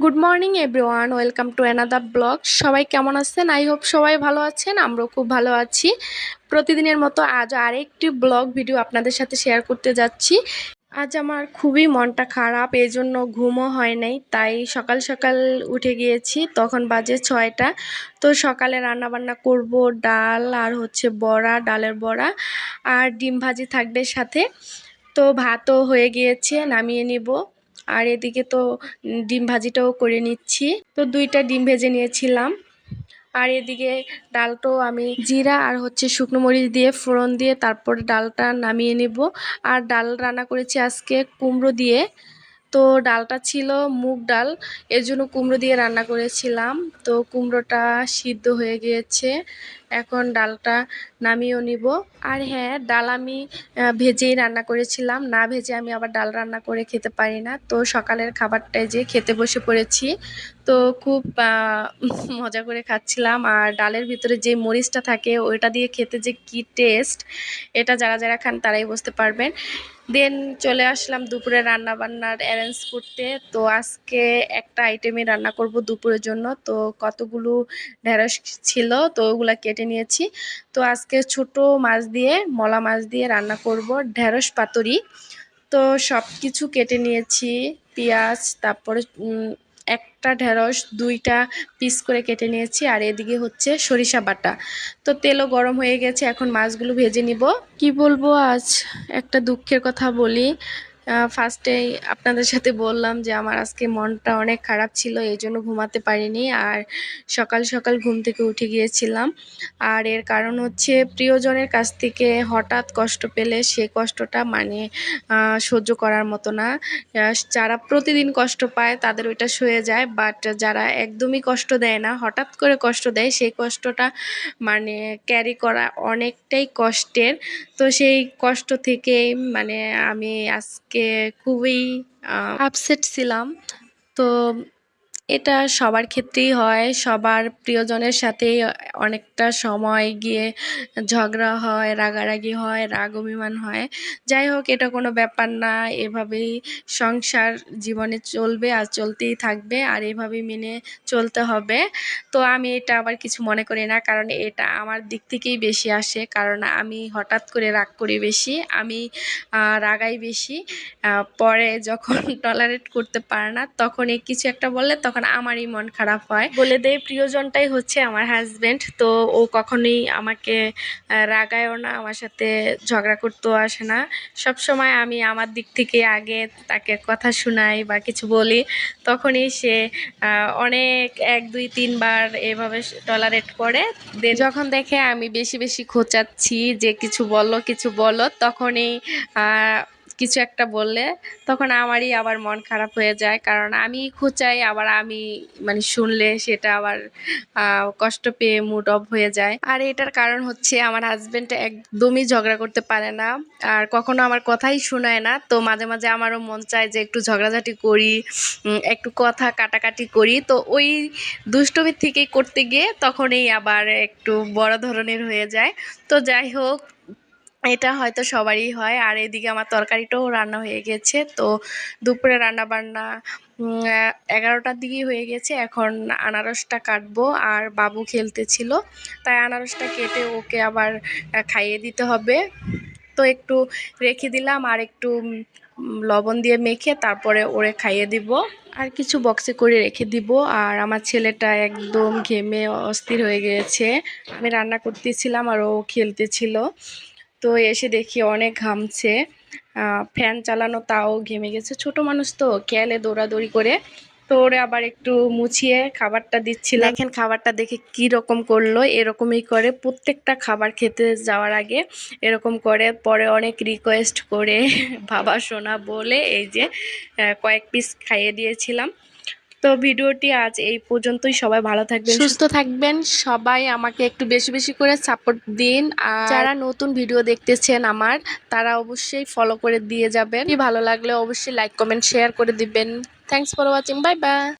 Good morning everyone welcome to another blog সবাই কেমন আছেন? আই হোপ সবাই ভালো আছেন। আমরাও খুব ভালো আছি। প্রতিদিনের মতো আজ আরেকটি ব্লগ ভিডিও আপনাদের সাথে শেয়ার করতে যাচ্ছি। আজ আমার খুবই মনটা খারাপ এই জন্য ঘুমও হয় নাই। তাই সকাল সকাল উঠে গিয়েছি। তখন বাজে ছয়টা। তো সকালে রান্না বান্না করব, ডাল আর হচ্ছে বড়া, ডালের বড়া আর ডিম ভাজি থাকবে সাথে। তো ভাতও হয়ে গিয়েছে, নামিয়ে নিব। আর এদিকে তো ডিম ভাজিটাও করে নিচ্ছি। তো দুইটা ডিম ভেজে নিয়েছিলাম। আর এদিকে ডালটাও আমি জিরা আর হচ্ছে শুকনো মরিচ দিয়ে ফোড়ন দিয়ে তারপর ডালটা নামিয়ে নেব। আর ডাল রান্না করেছি আজকে কুমড়ো দিয়ে। তো ডালটা ছিল মুগ ডাল, এর জন্য কুমড়ো দিয়ে রান্না করেছিলাম। তো কুমড়োটা সিদ্ধ হয়ে গিয়েছে। এখন ডালটা নামিয়েও নিব। আর হ্যাঁ ডাল আমি ভেজেই রান্না করেছিলাম। না ভেজে আমি আবার ডাল রান্না করে খেতে পারি না। তো সকালের খাবারটায় যে খেতে বসে পড়েছি। তো খুব মজা করে খাচ্ছিলাম। আর ডালের ভিতরে যে মরিচটা থাকে, ওইটা দিয়ে খেতে যে কি টেস্ট, এটা যারা যারা খান তারাই বুঝতে পারবেন। দেন চলে আসলাম দুপুরে রান্না বান্নার অ্যারেঞ্জ করতে। তো আজকে একটা আইটেমে রান্না করব দুপুরের জন্য। তো কতগুলো ঢেঁড়স ছিল, তো ওগুলো কেটে নিয়েছি। তো আজকে ছোট মাছ দিয়ে, মলা মাছ দিয়ে রান্না করব ঢেঁড়স পাতুরি। তো সব কিছু কেটে নিয়েছি, পেঁয়াজ, তারপরে একটা ঢেঁড়স, দুইটা পিস করে কেটে নিয়েছি। আর এদিকে হচ্ছে সরিষা বাটা। তো তেলও গরম হয়ে গেছে, এখন মাছগুলো ভেজে নিব। কি বলব আজ? একটা দুঃখের কথা বলি। ফার্স্টেই আপনাদের সাথে বললাম যে আমার আজকে মনটা অনেক খারাপ ছিল, এই জন্য ঘুমাতে পারিনি আর সকাল সকাল ঘুম থেকে উঠে গিয়েছিলাম। আর এর কারণ হচ্ছে প্রিয়জনের কাছ থেকে হঠাৎ কষ্ট পেলে সে কষ্টটা মানে সহ্য করার মতো না। যারা প্রতিদিন কষ্ট পায় তাদের ওইটা সয়ে যায় বাট যারা একদমই কষ্ট দেয় না, হঠাৎ করে কষ্ট দেয়, সেই কষ্টটা মানে ক্যারি করা অনেকটাই কষ্টের। তো সেই কষ্ট থেকেই মানে আমি আজকে আজকে খুবই আপসেট ছিলাম। তো এটা সবার ক্ষেত্রেই হয়, সবার প্রিয়জনের সাথেই অনেকটা সময় গিয়ে ঝগড়া হয়, রাগারাগি হয়, রাগ অভিমান হয়। যাই হোক, এটা কোনো ব্যাপার না, এভাবেই সংসার জীবনে চলবে আর চলতেই থাকবে আর এভাবেই মেনে চলতে হবে। তো আমি এটা আবার কিছু মনে করি না, কারণ এটা আমার দিক থেকেই বেশি আসে, কারণ আমি হঠাৎ করে রাগ করি বেশি, আমি রাগাই বেশি পরে যখন টলারেট করতে পারে না, তখনই কিছু একটা বললে তখন তখন আমারই মন খারাপ হয়। বলে দেয়, প্রিয়জনটাই হচ্ছে আমার হাজব্যান্ড তো ও কখনোই আমাকে রাগায়ও না, আমার সাথে ঝগড়া করতেও আসে না। সব সময় আমি আমার দিক থেকে আগে তাকে কথা শোনাই বা কিছু বলি। তখনই সে অনেক এক, দুই, তিনবার এভাবে টলারেট করে। যখন দেখে আমি বেশি বেশি খোঁচাচ্ছি যে কিছু বলো কিছু বলো, তখনই কিছু একটা বললে তখন আমারই আবার মন খারাপ হয়ে যায়। কারণ আমি খোঁচাই আবার আমি মানে শুনলে সেটা আবার কষ্ট পেয়ে মুড অফ হয়ে যায়। আর এটার কারণ হচ্ছে আমার হাজব্যান্ড একদমই ঝগড়া করতে পারে না। আর কখনো আমার কথাই শোনায় না। তো মাঝে মাঝে আমারও মন চায় যে একটু ঝগড়াঝাটি করি একটু কথা কাটাকাটি করি। তো ওই দুষ্টমির থেকেই করতে গিয়ে তখনই আবার একটু বড় ধরনের হয়ে যায়। তো যাই হোক এটা হয়তো সবারই হয়। আর এদিকে আমার তরকারিটাও রান্না হয়ে গেছে। তো দুপুরে রান্না বান্না এগারোটার দিকেই হয়ে গেছে। এখন আনারসটা কাটবো। আর বাবু খেলতেছিল। তাই আনারসটা কেটে ওকে আবার খাইয়ে দিতে হবে। তো একটু রেখে দিলাম। আর একটু লবণ দিয়ে মেখে তারপরে ওরে খাইয়ে দিব। আর কিছু বক্সে করে রেখে দিব। আর আমার ছেলেটা একদম ঘেমে অস্থির হয়ে গিয়েছে আমি রান্না করতেছিলাম আর ও খেলতেছিল। তো এসে দেখি অনেক ঘামছে। ফ্যান চালানো তাও ঘেমে গেছে। ছোট মানুষ তো, খেয়ালে দৌড়াদৌড়ি করে। তো ওরে আবার একটু মুছিয়ে খাবারটা দিচ্ছিল দেখেন খাবারটা দেখে কি রকম করল, এরকমই করে প্রত্যেকটা খাবার খেতে যাওয়ার আগে এরকম করে, পরে অনেক রিকোয়েস্ট করে বাবা সোনা বলে এই যে কয়েক পিস খাইয়ে দিয়েছিলাম। তো ভিডিওটি আজ এই পর্যন্তই। সবাই ভালো থাকবেন সুস্থ থাকবেন। সবাই আমাকে একটু বেশি বেশি করে সাপোর্ট দিন। আর যারা নতুন ভিডিও দেখতেছেন আমার তারা অবশ্যই ফলো করে দিয়ে যাবেন। ভালো লাগলে অবশ্যই লাইক কমেন্ট শেয়ার করে দিবেন। Thanks for watching bye bye